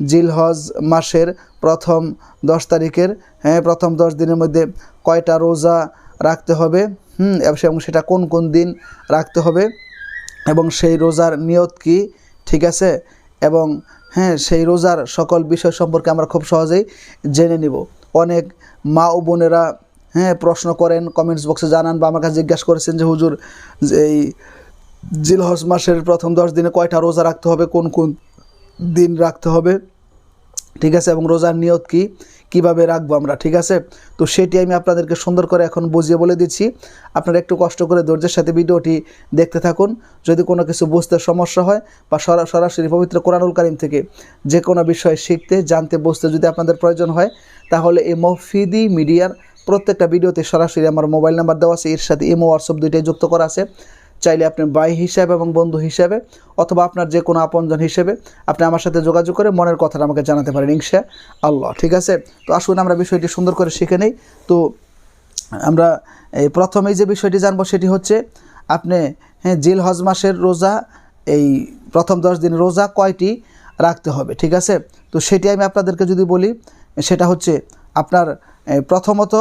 জিলহজ মাসের প্রথম দশ তারিখের হ্যাঁ প্রথম দশ দিনের মধ্যে কয়টা রোজা রাখতে হবে, হুম, এবং সেটা কোন কোন দিন রাখতে হবে, এবং সেই রোজার নিয়ত কি, ঠিক আছে? এবং হ্যাঁ সেই রোজার সকল বিষয় সম্পর্কে আমরা খুব সহজেই জেনে নিব। অনেক মা ও বোনেরা হ্যাঁ প্রশ্ন করেন কমেন্টস বক্সে জানান বা আমার কাছে জিজ্ঞাসা করেছেন যে, হুজুর এই জিলহজ মাসের প্রথম দশ দিনে কয়টা রোজা রাখতে হবে, কোন কোন দিন রাখতে হবে, ঠিক আছে? এবং রোজার নিয়ত কি? কীভাবে রাখব আমরা, ঠিক আছে? তো সেটি আমি আপনাদেরকে সুন্দর করে এখন বুঝিয়ে বলে দিচ্ছি। আপনারা একটু কষ্ট করে ধৈর্যের সাথে ভিডিওটি দেখতে থাকুন। যদি কোনো কিছু বুঝতে সমস্যা হয় বা সরা- সরাসরি পবিত্র কোরআনুল কারিম থেকে যে কোনো বিষয় শিখতে, জানতে, বুঝতে যদি আপনাদের প্রয়োজন হয়, তাহলে এই মফিদি মিডিয়ার প্রত্যেকটা ভিডিওতে সরাসরি আমার মোবাইল নাম্বার দেওয়া আছে, এর সাথে ইমো, হোয়াটসঅ্যাপ দুইটাই যুক্ত করা আছে। চাইলে আপনি ভাই হিসাবে এবং বন্ধু হিসাবে অথবা আপনার যে কোনো আপনজন হিসেবে আপনি আমার সাথে যোগাযোগ করে মনের কথাটা আমাকে জানাতে পারেন, ইনশা আল্লাহ। ঠিক আছে? তো আসুন আমরা বিষয়টি সুন্দর করে শিখে নেই। তো আমরা এই প্রথমেই যে বিষয়টি জানব সেটি হচ্ছে, আপনি হ্যাঁ জিল হজ মাসের রোজা, এই প্রথম দশ দিন রোজা কয়টি রাখতে হবে? ঠিক আছে? তো সেটি আমি আপনাদেরকে যদি বলি, সেটা হচ্ছে আপনার প্রথমত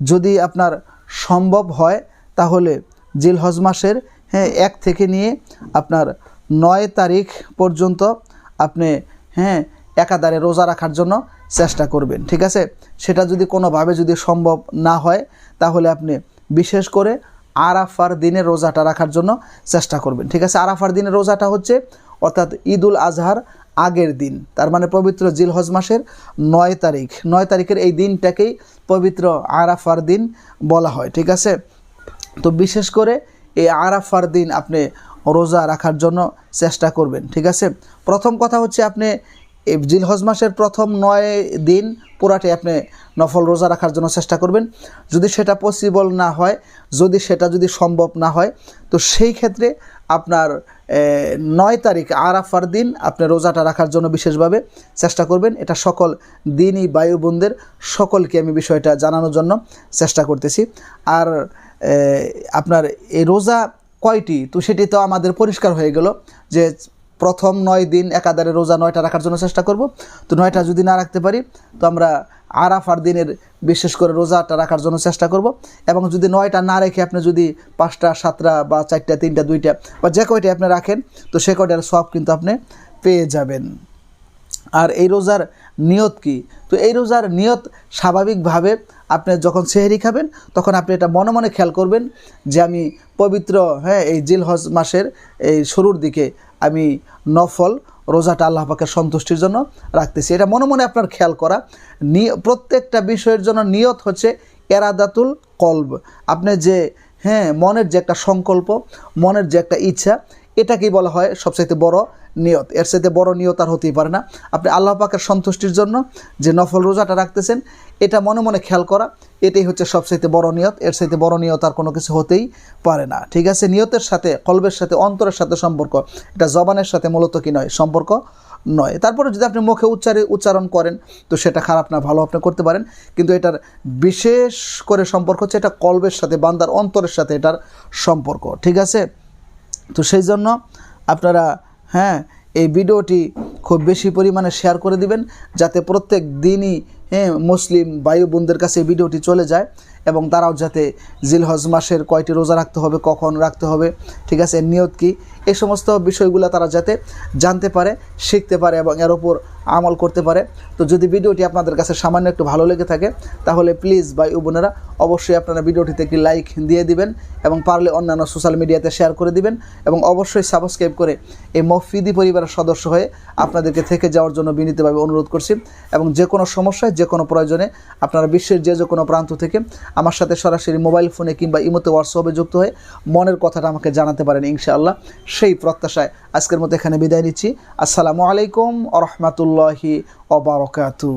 যদি আপনার সম্ভব হয়, তাহলে জিল হজ মাসের হ্যাঁ এক থেকে নিয়ে আপনার নয় তারিখ পর্যন্ত আপনি হ্যাঁ একাধারে রোজা রাখার জন্য চেষ্টা করবেন, ঠিক আছে? সেটা যদি কোনোভাবে যদি সম্ভব না হয়, তাহলে আপনি বিশেষ করে আরাফার দিনে রোজাটা রাখার জন্য চেষ্টা করবেন, ঠিক আছে? আরাফার দিনে রোজাটা হচ্ছে, অর্থাৎ ঈদুল আজহার আগের দিন, তার মানে পবিত্র জিলহজ মাসের নয় তারিখ, নয় তারিখের এই দিনটাকেই পবিত্র আরাফার দিন বলা হয়, ঠিক আছে? তো বিশেষ করে এই আরাফার দিন আপনি রোজা রাখার জন্য চেষ্টা করবেন, ঠিক আছে? প্রথম কথা হচ্ছে আপনি জিলহজ মাসের প্রথম নয় দিন পুরাটি আপনি নফল রোজা রাখার জন্য চেষ্টা করবেন। যদি সেটা পসিবল না হয়, যদি সেটা যদি সম্ভব না হয়, তো সেই ক্ষেত্রে আপনার নয় তারিখ আরাফার দিন আপনি রোজাটা রাখার জন্য বিশেষভাবে চেষ্টা করবেন। এটা সকল দিনই বায়ু বোনদের সকলকে আমি বিষয়টা জানানোর জন্য চেষ্টা করতেছি। আর আপনার এই রোজা কয়টি? তো সেটি তো আমাদের পরিষ্কার হয়ে গেল যে প্রথম নয় দিন একাধারে রোজা নয়টা রাখার জন্য চেষ্টা করব। তো নয়টা যদি না রাখতে পারি, তো আমরা আরাফার দিনের বিশেষ করে রোজাটা রাখার জন্য চেষ্টা করব। এবং যদি নয়টা না রেখে আপনি যদি পাঁচটা, সাতটা বা চারটা, তিনটা, দুইটা বা যে কয়টা আপনি রাখেন, তো সে কয়টার সব কিন্তু আপনি পেয়ে যাবেন। আর এই রোজার নিয়ত কি? তো এই রোজার নিয়ত স্বাভাবিকভাবে আপনি যখন সেহেরি খাবেন, তখন আপনি এটা মনে মনে খেয়াল করবেন যে আমি পবিত্র হ্যাঁ এই জিল হজ মাসের এই শুরুর দিকে আমি নফল রোজাটা আল্লাহ পাকের সন্তুষ্টির জন্য রাখতেছি। এটা মনে মনে আপনার খেয়াল করা। প্রত্যেকটা বিষয়ের জন্য নিয়ত হচ্ছে এরাদাতুল কলব। আপনি যে হ্যাঁ মনের যে একটা সংকল্প, মনের যে একটা ইচ্ছা, এটাকেই বলা হয় সবচাইতে বড় নিয়ত। এর সাথে বড় নিয়ত আর হতেই পারে না। আপনি আল্লাহ পাকের সন্তুষ্টির জন্য যে নফল রোজাটা রাখতেছেন, এটা মনে মনে খেয়াল করা। এটাই হচ্ছে সবচাইতে বড় নিয়ত। এর সাথে বড় নিয়ত আর কোনো কিছু হতেই পারে না। ঠিক আছে? নিয়তের সাথে, কলবের সাথে, অন্তরের সাথে সম্পর্ক। এটা জবানের সাথে মূলত কি নয়? সম্পর্ক নয়। তারপরে যদি আপনি মুখে উচ্চারে, উচ্চারণ করেন, তো সেটা খারাপ না, ভালো আপনি করতে পারেন। কিন্তু এটার বিশেষ করে সম্পর্ক হচ্ছে এটা কলবের সাথে, বান্দার অন্তরের সাথে এটার সম্পর্ক। ঠিক আছে? তো সেই জন্য আপনারা হ্যাঁ এই ভিডিওটি খুব বেশি পরিমাণে শেয়ার করে দিবেন যাতে প্রত্যেক দিনই হ্যাঁ মুসলিম বায়ু বোনদের কাছে ভিডিওটি চলে যায় এবং তারাও যাতে জিলহজ মাসের কয়টি রোজা রাখতে হবে, কখন রাখতে হবে, ঠিক আছে নিয়ত কী? এই সমস্ত বিষয়গুলো তারা যাতে জানতে পারে, শিখতে পারে এবং এর ওপর আমল করতে পারে। তো যদি ভিডিওটি আপনাদের কাছে সামান্য একটু ভালো লেগে থাকে, তাহলে প্লিজ ও বোনেরা অবশ্যই আপনারা ভিডিওটিতে একটি লাইক দিয়ে দিবেন এবং পারলে অন্যান্য সোশ্যাল মিডিয়াতে শেয়ার করে দিবেন এবং অবশ্যই সাবস্ক্রাইব করে এই মফিদি পরিবারের সদস্য হয়ে আপনাদেরকে থেকে যাওয়ার জন্য বিনীতভাবে অনুরোধ করছি এবং যে কোনো সমস্যায়, যে কোনো প্রয়োজনে আপনারা বিশ্বের যে যে কোনো প্রান্ত থেকে আমার সাথে সরাসরি মোবাইল ফোনে কিংবা ইমোতে হোয়াটসঅ্যাপে যুক্ত হয়ে মনের কথাটা আমাকে জানাতে পারেন ইনশাআল্লাহ। সেই প্রত্যাশায় আজকের মতো এখানে বিদায় নিচ্ছি। আসসালামু আলাইকুম আ রহমতুল্লাহি অবরকাতু